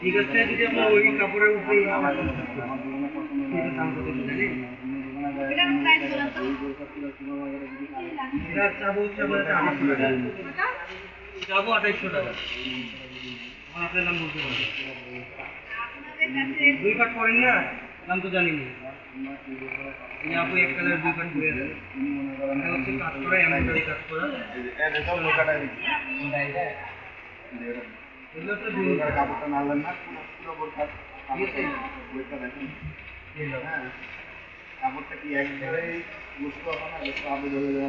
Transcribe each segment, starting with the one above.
এই গাছটা যদি আমরা ওই কাপড়ের উপরে দাম কত কি জানেন? চাবো চাবো আঠাইশশো টাকা। আপনার নাম বলতে পারবেন দুই কাঠ করেন না? নাম তো জানি না। এই আপু এক কালার দুই কাঠ করে দেন। হচ্ছে কাজ করা এমব্রয়ডারি কাজ করা। এগুলো হচ্ছে দুই কাপড়টা না পুরো পুরো বোরখা ঠিক আছে। বইটা দেখেন এই নাও। কাপড়টা কি একবারে বুঝতে পারব না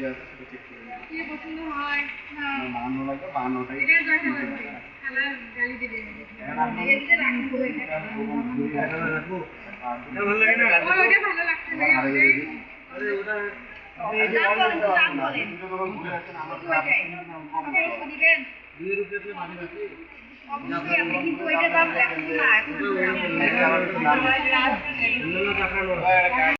লাগবে এটা এটা। রাখব আর এটা ভালো লাগে না? আমার হারে গেলে দিন। আরে ওটা আপনি এই এই যে যে অনেক দোকান আছে, দুটো দোকান ঘুরে আসছেন, আমার তো আপনার কিন্তু